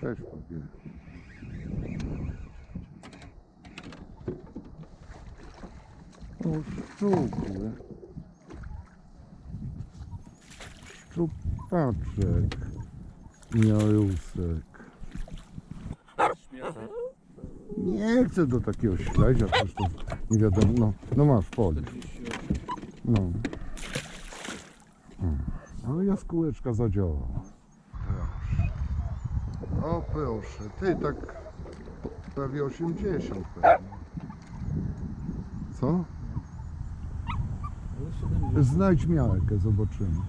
Cześć, papie. O, szczupły. Szczupaczek. Miarusek. Nie chcę do takiego śledzia, to nie wiadomo. No, no masz policz. No. Ale jaskółeczka zadziałała. O proszę, ty tak prawie 80 pewnie. Co? Znajdź miarkę, zobaczymy.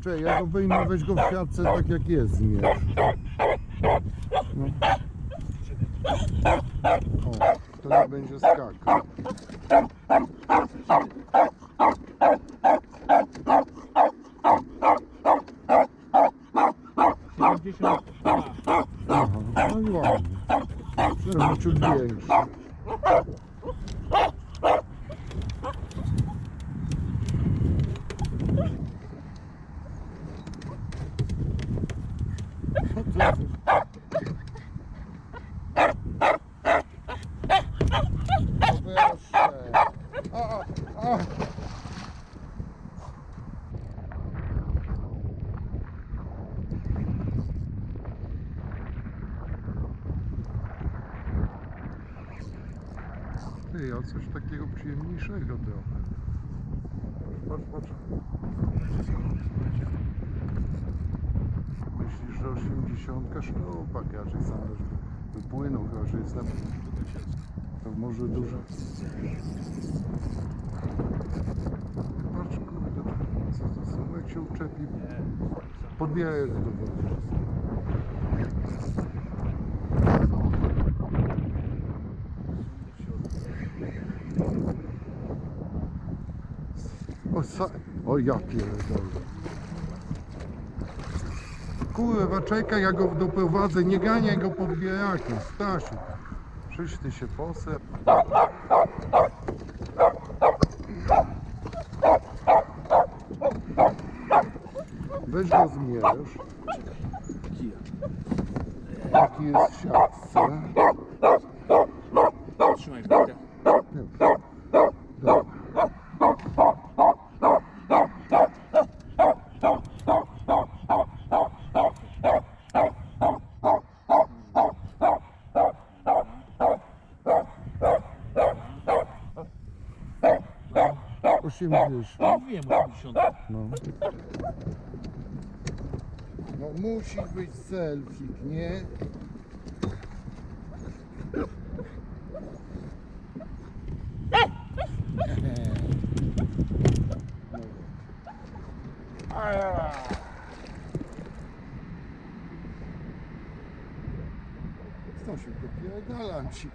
Czekaj, ja go wyjmę, weź go w siatce tak jak jest zmierz. No. O, nie będzie skakał. Allah. Şuna uçurdu yemiş. Thank you. Ty, a coś takiego przyjemniejszego trochę. Patrz, patrz, patrz. Myślisz, że 80 sztupak raczej sam też wypłynął, chyba że jest na... To może dużo. Patrz, kurde, co to są, jak się uczepi. Podbieraj do wody. O, sa... o ja pierdolę. Kurwa, czekaj, ja go doprowadzę, nie ganiaj go pod bierakiem, Stasiu. Przyjdź ty się posep. Weź go zmierz. Jaki jest w siatce. Trzymaj wtedy. Osiemdziesiąt. Mówiłem 80. No. no musi być selfik, nie? Stasiu, dopierdalam ci.